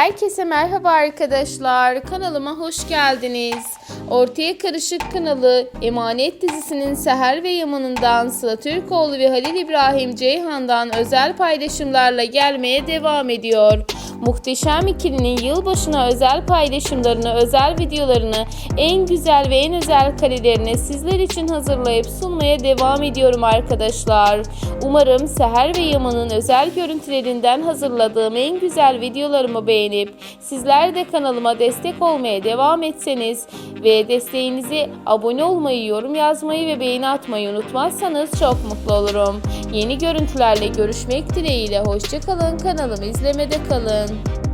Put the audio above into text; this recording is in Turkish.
Herkese merhaba arkadaşlar. Kanalıma hoş geldiniz. Ortaya Karışık kanalı Emanet dizisinin Seher ve Yaman'ından Sıla Türkoğlu ve Halil İbrahim Ceyhan'dan özel paylaşımlarla gelmeye devam ediyor. Muhteşem ikilinin yılbaşına özel paylaşımlarını, özel videolarını, en güzel ve en özel karelerini sizler için hazırlayıp sunmaya devam ediyorum arkadaşlar. Umarım Seher ve Yaman'ın özel görüntülerinden hazırladığım en güzel videolarımı beğenip sizler de kanalıma destek olmaya devam etseniz ve desteğinizi abone olmayı, yorum yazmayı ve beğeni atmayı unutmazsanız çok mutlu olurum. Yeni görüntülerle görüşmek dileğiyle hoşçakalın kanalımı izlemede kalın. Instagram.